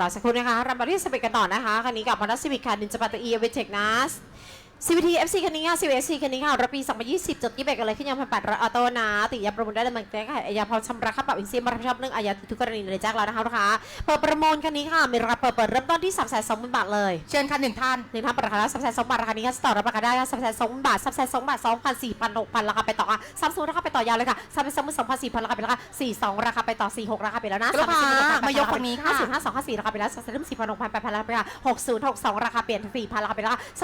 รอสักครู่นะคะเรามาที่สเปกกันต่อนะคะคันนี้กับพนัสซิวิกค่ะนินจาปาตอีเวเทคนัส CVT FC คันนี้ค่ะ CVSC คันนี้ค่ะรถปี 2020 จดยี่เบกอะไรขึ้นยังพันแปดร้อยออโต้นะติดยาประมูลได้ดำเนินการค่ะอายาพร้อมชำระค่าปรับอินซีมารับผิดชอบเรื่องอาญาทุกกรณีเลยแจ้งแล้วนะคะลูกค้าเปิดประมูลคันนี้ค่ะมีราคาเปิดเปิดเริ่มต้นที่3 2 0 0 0 0บาทเลยเชิญค่ะหนึ่งท่านหนึ่งท่านประราคาสามแสนสองบาทราคานี้ก็ต่อรับราคาได้สามแสนสองบาทสามแสนสองบาทสองพันสี่พันหกพันราคาไปต่อค่ะสามศูนย์ราคาไปต่อยาวเลยค่ะสามแสนสองหมื่นสองพันสี่พันราคาไปแล้วค่ะสี่สองราคาไปต่อสี่หกราคาไปแล้วนะลูกค้ามายกฝั่งนี้ค่ะห้าศูนย์ห้าสองห้าสี่ราคาไปแล้วสามแสนสี่พันหกพันแปดพันราคาไปแล้วหกศูนย์หกสองราคาเปลี่ยนสี่พันราคาไปแล้วค่ะส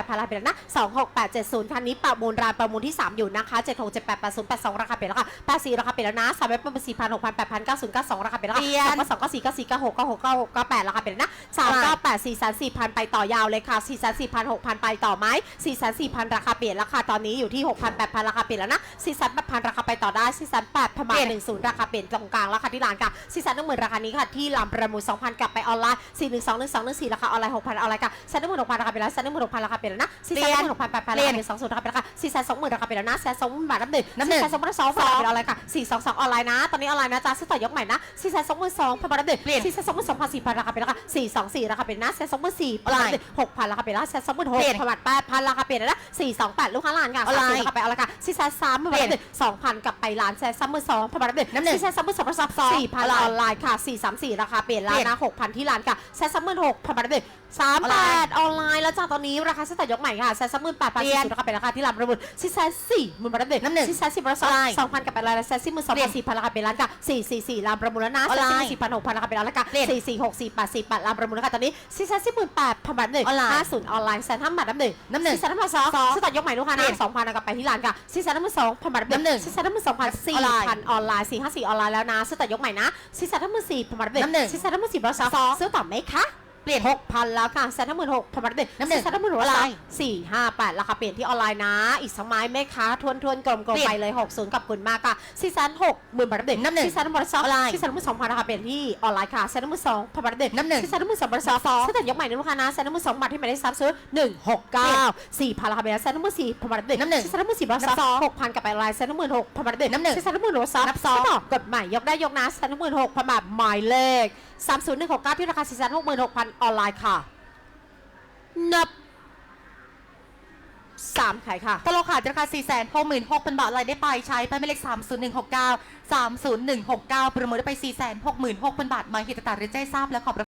ามแสนสี่พันหกพันแปดพันราคาไปแล้วนะสองหกแปดเจ็ดศูนย์คันนี้ประมูลรานประมูลที่สามอยู่นะคะเจ็ดหกเจ็ดแปดแปดศูนย์แปดสองราคาเปลี่ยนแล้วค่ะแปดสี่ราคาเปลี่ยนแล้วนะสามแปดเป็นสี่พันหกพันแปดพันเก้าศูนย์เก้าสองราคาเปลี่ยนแล้วค่ะสองก็สองก็สี่ก็สี่ก็หกก็หกก็หกก็แปดราคาเปลี่ยนแล้วนะสามเก้าแปดสี่แสนสี่พันไปต่อยาวเลยค่ะสี่แสนสี่พันหกพันไปต่อไหมสี่แสนสี่พันราคาเปลี่ยนราคาตอนนี้อยู่ที่หกพันแปดพันราคาเปลี่ยนแล้วนะสี่แสนแปดพันราคาไปต่อได้สี่แสนแประมาณหนึ่งศูนย์ราคาเปลี่ยนตรงกลางราคาที่ร้านค่ะสี่แสนหนึ่งหมื่นราคานี้ค่ะที่ลำประมูลสองพันกลับไปออนไลน์สี่หนึ่งสองหนึ่งสองหนึ่งสี่ราคาออนไลน์หกพันออนไลน์ค่ะแสนหนึ่งหมื่นหกพันราคาเปลี่ยนแล้วแสนหนึ่งหมื่นหกพันราคาเปลี่ยนแล้วนะสี่แสนหนึ่งหมื่นหกพันแปดพันราคาเปลี่ยนสองศูนย์ราคาเปลี่ยนแล้วค่ะสี่แสนสองหมื่นราคาเปลี่ยนแล้วนะแสนสองหมื่นบาทน้ำหนึ่งน้ำหนึ่งสี่แสนสองหมื่นสองพันราคาเปลี่ยนออนไลน์ค่ะสี่สองสองออนไลน์นะตอนนี้ออนไลน์นะจ๊ะซื้อต่อยกใหม่นะสี่แสนสองหมื่นสองพันบาทน้ำหนึ่งเปลี่ยนสี่แสนสองหมื่นสองพันสี่พันราคาเปลี่ยนแล้วค่ะสี่สองสี่ราคาเปลี่ยนนะแสนสองหมื่นสี่ออนไลน์หกพันราคาเปลี่ยนแล้วแสนสองหมื่นหกเปลี่ยนพันบาทแปดพันราคาเปลี่ยนแล้วนะสี่สองแปดลูกค้าล้านค่ะออนไลน์สามสิบราคาไปออนไลน์ค่ะสี่แสนสามหมื่นบาทน้ำหนึ่งสองพันกลับไปล้านแสนสามหมื่นสองพันบาทน้ำหนึ่งน้ำหนึ่งสี่แสนสามหมื่นสองพันสามสี่พันออนไลน์ออนไลน์ค่ะสี่สามสี่ราคาเปลี่ยนแล้วเปลี่ยนนะหกพันที่ร้านค่ะแสนสามหมื่นหกพันบาทน้ำหนึ่งสามออนแปไลน์ดออนไลน์แล้วจากตอนนี้ราคาซื้อแต่ยกใหม่ค่ะแสนสามหมื่นแปดพันสี่สิบราคาเป็นราคาที่ร้านประมูลสี่แสนสี่หมื่นบาทน้ำหนึ่งน้ำหนึ่งสี่แสนสิบราคาออนไลน์สองพันกับไปรายละแสนสี่หมื่นสองพันสี่พันราคาเป็นร้านค่ะสี่สี่สี่ร้านประมูลแล้วนะออนแสนสี่สี่พันหกพันราคาเป็นร้านแล้วค่ะสี่สี่หกสี่แปดสี่แปดร้านประมูลแล้วค่ะตอนนี้สี่แสนสี่หมื่นแปดพันบาทหนึ่งห้าศูนย์ออนไลน์แสนห้าบาทน้ำหนึ่งน้ำหนึ่งสี่แสนห้าพันสองซื้อแต่ยกใหม่ลูกค้านะสองพันกับไปที่ร้านค่ะสี่แสนห้าพันสองพันบาทน้ำหนึ่งสี่แสนห้าพันสองพันสี่พันออนไลน์สี่ห้าสี่ออนไลน์แล้วนะซื้อแต่ยกใหม่นะสี่แสนห้าพันสี่พันบาทน้ำหนึ่งสี่แสนห้าพันสี่บาทสองซื้อต่อไหมคะ เปลี่ยนหกพันแล้วค่ะแสนห้าหมื่นหกพันบาทเด็น้ำหนึ่งแสนห้าหมื่นหกออนไลน์สี่ห้าแปดราคาเปลี่ยนที่ออนไลน์นะ อีกสกไมัยแม่ค้าทวนทวนๆกลมกลมเปลี่ยนไปเลยหกศูนย์กับคุณมากค่ะสี่แสนหกหมื่นบาทเด็น้ำหนึ่งสี่แสนหมื่นสองออนไลน์สี่แสนหมื่นสองพันราคาเปลี่ยนที่ออนไลน์ค่ะแสนหมื่นสองพันบาทเด็น้ำหนึ่งสี่แสนหมื่นสองพันสองซื้อแต่ยกใหม่นะลูกค้านะแสนหมื่นสองบาทที่หมายเลขสามซื้อหนึ่งหกเก้าสี่พันราคาเปลี่ยนแสนหมื่นสี่พันบาทเด็น้ำหนึ่งสี่แสนหมื่นสี่บาทนับสองหกพันกับไปออนไลน์แสนหมื่นหกพันบาทเด็น้ำหนึ่งสี่แสนหมื่นหกสองนับสองไม่ต่กฎหมายยกได้ยกนะแสนหมื่นหกพันบาทหมายเลขสามศูนย์หนึ่งหกเก้าที่ราคาสี่แสนหกหมื่นหกพันออนไลน์ค่ะ นับสามขายค่ะตลกขาดราคา4 6 6 0 0 0 บาทรายได้ไปใช้ไปไม่เลข 30169 30169 ประมูลได้ไป 4 6 6 0 0 0 บาทมาเหตุตาเรนแจ้งทราบและขอบ